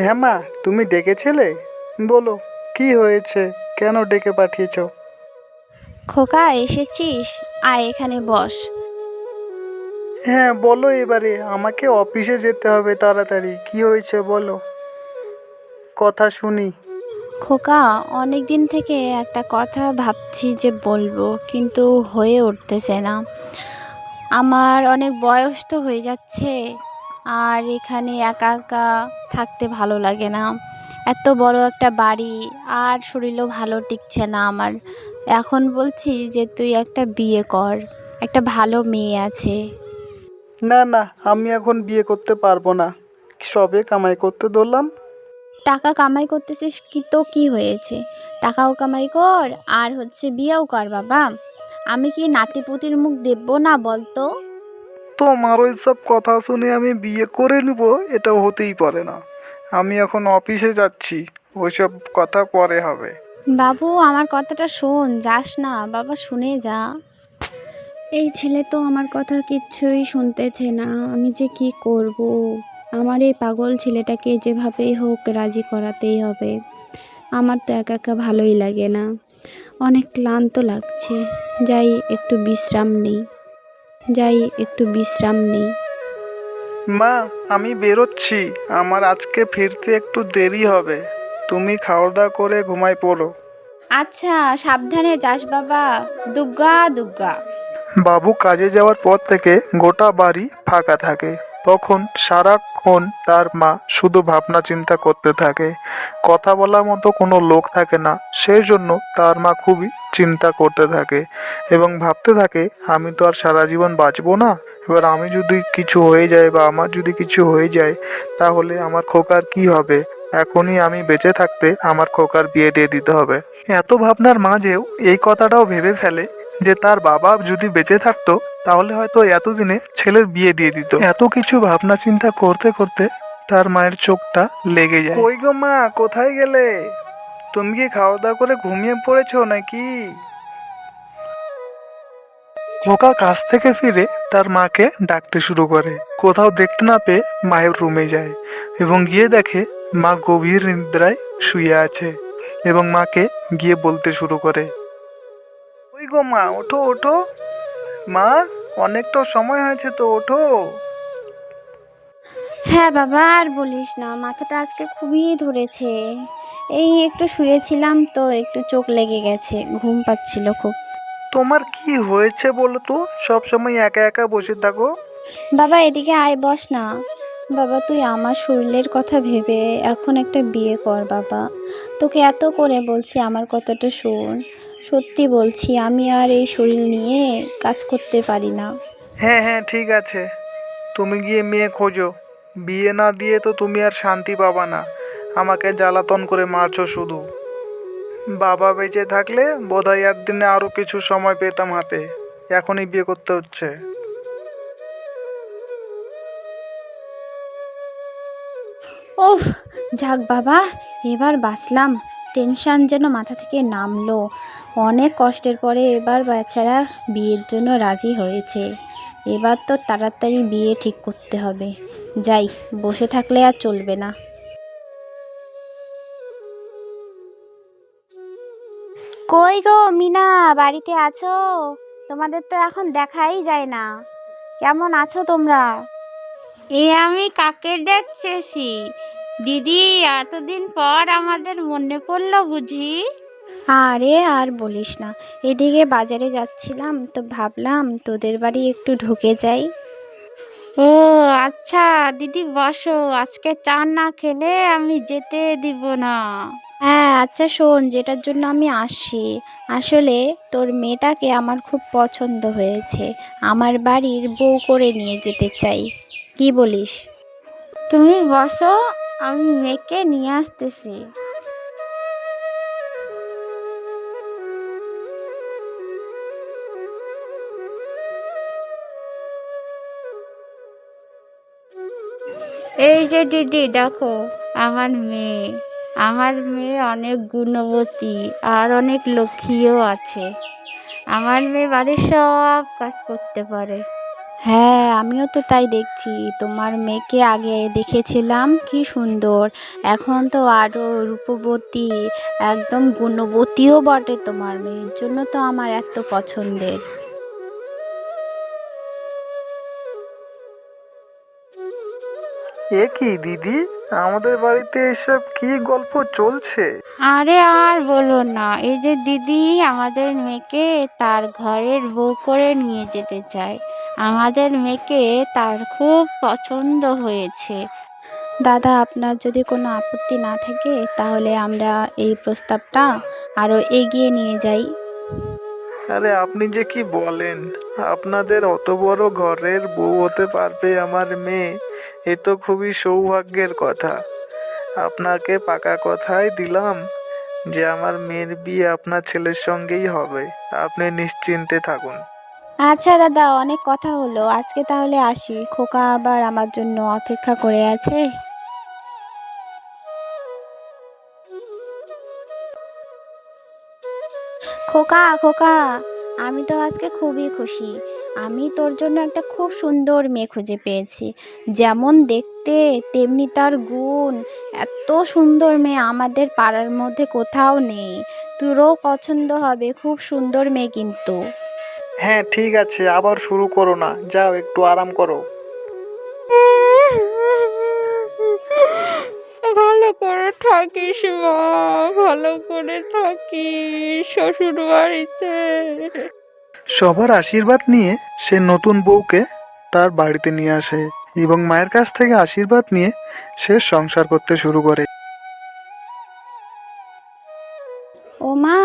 হ্যাঁ মা তুমি ডেকেছিলে? বলো কি হয়েছে? কেন ডেকে পাঠিয়েছো? খোকা এসেছিস? আয় এখানে বস। হ্যাঁ বলো এবারে আমাকে অফিসে যেতে হবে তাড়াতাড়ি। কি হয়েছে বলো? কথা শুনি। খোকা অনেক দিন থেকে একটা কথা ভাবছি যে বলব কিন্তু হয়ে উঠতেছে না। আমার অনেক বয়স তো হয়ে যাচ্ছে। আর এখানে একা একা থাকতে ভালো লাগে না। এত বড় একটা বাড়ি আর শরীরও ভালো টিকছে না আমার। এখন বলছি যে তুই একটা বিয়ে কর একটা ভালো মেয়ে আছে। না না আমি এখন বিয়ে করতে পারব না। সবে কামাই করতে ধরলাম। টাকা কামাই করতেছিস কি তো কি হয়েছে? টাকাও কামাই কর আর হচ্ছে বিয়েও কর বাবা। আমি কি নাতিপুতির মুখ দেবো না বলতো? তোমার ওই সব কথা শুনে আমি বিয়ে করে নিব এটা হতেই পারে না। আমি এখন অফিসে যাচ্ছি, ওইসব কথা পরে হবে। বাবু, আমার কথাটা শোন, যাস না, বাবা শুনে যা। এই ছেলে তো আমার কথা কিচ্ছুই শুনতেছে না, আমি যে কি করব? আমার এই পাগল ছেলেটাকে যেভাবেই হোক রাজি করাতেই হবে। আমার তো একা একা ভালোই লাগে না। অনেক ক্লান্ত লাগছে, যাই, একটু বিশ্রাম নেই। যাই একটু বিশ্রাম নেই। মা আমি বেরোচ্ছি। আমার আজকে ফিরতে একটু দেরি হবে। তুমি খাওয়া দাওয়া করে ঘুমাই পড়ো। আচ্ছা সাবধানে যাস বাবা। দুগ্গা দুগ্গা। বাবু কাজে যাওয়ার পর থেকে গোটা বাড়ি ফাঁকা থাকে। তখন সারাক্ষণ তার মা শুধু ভাবনা চিন্তা করতে থাকে। কথা বলার মতো কোনো লোক থাকে না। সেই জন্য তার মা খুবই চিন্তা করতে থাকে এবং ভাবতে থাকে, আমি তো আর সারা জীবন বাঁচবো না? এবার আমি যদি কিছু হয়ে যায় বা আমার যদি কিছু হয়ে যায়, তাহলে আমার খোকার কি হবে? এখনই আমি বেঁচে থাকতে আমার খোকার বিয়ে দিয়ে দিতে হবে। এত ভাবনার মাঝেও এই কথাটাও ভেবে ফেলে যে তার বাবা যদি বেঁচে থাকতো, তাহলে হয়তো এতদিনে ছেলের বিয়ে দিয়ে দিত। এত কিছু ভাবনা চিন্তা করতে করতে তার মায়ের চোখটা লেগে যায়। ওই গো মা, কোথায় গেলে? তুমি কি খাওয়া দাওয়া করে ঘুমিয়ে পড়েছো নাকি? খোকা কাজ থেকে ফিরে তার মাকে ডাকতে শুরু করে। কোথাও দেখতে না পেয়ে মায়ের রুমে যায় এবং গিয়ে দেখে মা গভীর নিদ্রায় শুয়ে আছে এবং মাকে গিয়ে বলতে শুরু করে, ওই গো মা, ওঠো ওঠো। মা, অনেকটা সময় হয়েছে তো, ওঠো। হ্যাঁ বাবা, আর বলিস না, মাথাটা আজকে খুবই ধরেছে। এই একটু শুয়েছিলাম তো একটু চোখ লেগে গেছে ঘুম পাচ্ছিল খুব। তোমার কি হয়েছে বলো তো? সব সময় একা একা বসে থাকো। বাবা এদিকে আয় বস না। বাবা তুই আমার শরীরের কথা ভেবে এখন একটা বিয়ে কর বাবা। তোকে এত করে বলছি আমার কথাটা শোন। সত্যি বলছি আমি আর এই শরীর নিয়ে কাজ করতে পারি না। হ্যাঁ হ্যাঁ ঠিক আছে। তুমি গিয়ে মেয়ে খোঁজো। বিয়ে না দিয়ে তো তুমি আর শান্তি পাবা না। আমাকে জ্বালাতন করে মারছো শুধু। বাবা বেঁচে থাকলে বোধহয় আর দিনে আরও কিছু সময় পেতাম হাতে। এখনই বিয়ে করতে হচ্ছে। ওফ, যাক বাবা, এবার বাঁচলাম। টেনশন যেন মাথা থেকে নামলো। অনেক কষ্টের পরে এবার বাচ্চারা বিয়ের জন্য রাজি হয়েছে। এবার তো তাড়াতাড়ি বিয়ে ঠিক করতে হবে। যাই, বসে থাকলে আর চলবে না। কই গো মিনা বাড়িতে আছো? তোমাদের তো এখন দেখাই যায় না। কেমন আছো তোমরা? এ আমি কাকে দেখতেছি? দিদি এতদিন পর আমাদের মনে পড়ল বুঝি। আরে আর বলিস না এদিকে বাজারে যাচ্ছিলাম তো ভাবলাম তোদের বাড়ি একটু ঢুকে যাই। ও আচ্ছা দিদি বসো আজকে চা না খেলে আমি যেতে দিব না। হ্যাঁ আচ্ছা শোন, যেটার জন্য আমি আসছি আসলে তোর মেয়েটাকে আমার খুব পছন্দ হয়েছে। আমার বাড়ির বউ করে নিয়ে যেতে চাই। কি বলিস? তুমি বসো, আমি মেয়েকে নিয়ে আসতেছি। এই যে দিদি, দেখো, আমার মেয়ে। আমার মেয়ে অনেক গুণবতী আর অনেক লক্ষ্মীও আছে। আমার মেয়ে বাড়ির সব কাজ করতে পারে। হ্যাঁ আমিও তো তাই দেখছি। তোমার মেয়েকে আগে দেখেছিলাম, কি সুন্দর। এখন তো আরও রূপবতী, একদম গুণবতীও বটে তোমার মেয়ের জন্য তো আমার এত পছন্দের। এ কি দিদি? আমাদের বাড়িতে এসব কি গল্প চলছে? আরে আর বলো না এই যে দিদি আমাদের মেয়েকে তার ঘরের বউ করে নিয়ে যেতে চায়। আমাদের মেয়েকে তার খুব পছন্দ হয়েছে। দাদা আপনার যদি কোনো আপত্তি না থাকে তাহলে আমরা এই প্রস্তাবটা আরও এগিয়ে নিয়ে যাই। আরে আপনি যে কি বলেন? আপনাদের অত বড় ঘরের বউ হতে পারবে আমার মেয়ে। এ তো খুবই সৌভাগ্যের কথা। আপনাকে পাকা কথাই দিলাম যে আমার মেয়ের বিয়ে আপনার ছেলের সঙ্গেই হবে। আপনি নিশ্চিন্তে থাকুন। আচ্ছা দাদা, অনেক কথা হলো। আজকে তাহলে আসি। খোকা আবার আমার জন্য অপেক্ষা করে আছে। খোকা খোকা, আমি তো আজকে খুবই খুশি। আমি তোর জন্য একটা খুব সুন্দর মেয়ে খুঁজে পেয়েছি। যেমন দেখতে তেমনি তার গুণ। এত সুন্দর মেয়ে আমাদের পাড়ার মধ্যে কোথাও নেই। তোরও পছন্দ হবে খুব সুন্দর মেয়ে কিন্তু। হ্যাঁ ঠিক আছে আবার শুরু করো না। যাও একটু আরাম করো। ভালো করে থাকিস মা ভালো করে থাকিস শ্বশুর বাড়িতে সবার আশীর্বাদ নিয়ে সে নতুন বউকে তার বাড়িতে নিয়ে আসে এবং মায়ের কাছ থেকে আশীর্বাদ নিয়ে সে সংসার করতে শুরু করে। ও মা,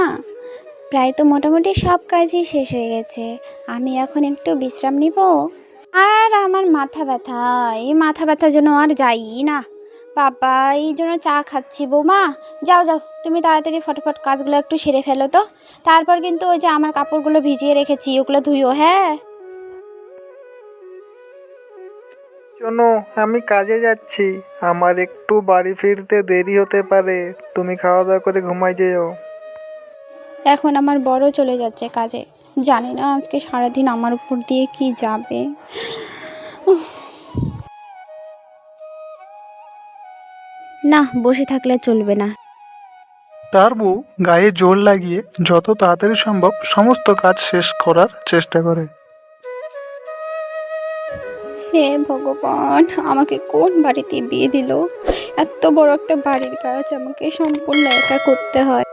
প্রায় তো মোটামুটি সব কাজই শেষ হয়ে গেছে। আমি এখন একটু বিশ্রাম নিব? আর আমার মাথা ব্যথা, এই মাথা ব্যথা যেন আর যাই না। বাবা এই জন্য চা খাচ্ছি। বৌমা যাও যাও। তুমি তাড়াতাড়ি ফটাফট কাজগুলো একটু সেরে ফেলো তো। তারপর কিন্তু ওই যে আমার কাপড়গুলো ভিজিয়ে রেখেছি ওগুলো ধুইও হ্যাঁ? শোনো আমি কাজে যাচ্ছি। আমার একটু বাড়ি ফিরতে দেরি হতে পারে। তুমি খাওয়া দাওয়া করে ঘুমাই যেও। এখন আমার বড় চলে যাচ্ছে কাজে। জানি না আজকে সারাদিন আমার উপর দিয়ে কি যাবে। না বসে থাকলে চলবে না। তার বউ গায়ে জোর লাগিয়ে যত তাড়াতাড়ি সম্ভব সমস্ত কাজ শেষ করার চেষ্টা করে। হে ভগবান আমাকে কোন বাড়িতে বিয়ে দিল? এত বড় একটা বাড়ির কাজ আমাকে সম্পূর্ণ একা করতে হয়।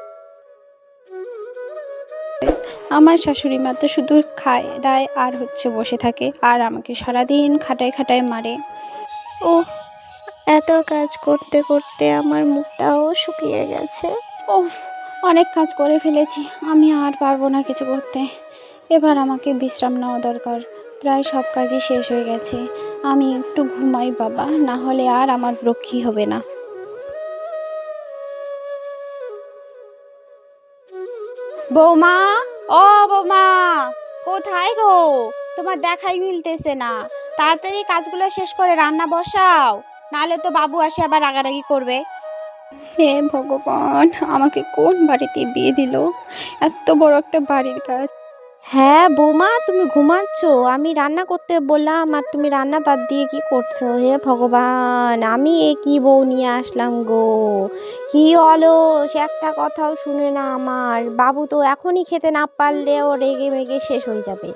আমার শাশুড়ি মা তো শুধু খায় দায় আর হচ্ছে বসে থাকে আর আমাকে সারাদিন খাটায় খাটায় মারে। ও এত কাজ করতে করতে আমার মুখটাও শুকিয়ে গেছে। ও অনেক কাজ করে ফেলেছি। আমি আর পারব না কিছু করতে। এবার আমাকে বিশ্রাম নেওয়া দরকার। প্রায় সব কাজই শেষ হয়ে গেছে। আমি একটু ঘুমাই বাবা না হলে আর আমার রক্ষী হবে না। বৌমা ও বৌমা কোথায় গো? তোমার দেখাই মিলতেছে না। তাড়াতাড়ি কাজগুলো শেষ করে রান্না বসাও। নাহলে তো বাবু আসে আবার রাগারাগি করবে। হে ভগবান আমাকে কোন বাড়িতে বিয়ে দিল? এত বড় একটা বাড়ির কাজ। হ্যাঁ বৌমা তুমি ঘুমাচ্ছ। আমি রান্না করতে বললাম আর তুমি রান্না বাদ দিয়ে কি করছ? হে ভগবান আমি এ কি বউ নিয়ে আসলাম গো? কি হলো সে একটা কথাও শুনে না আমার। বাবু তো এখনই খেতে না পারলে ও রেগে মেগে শেষ হয়ে যাবে।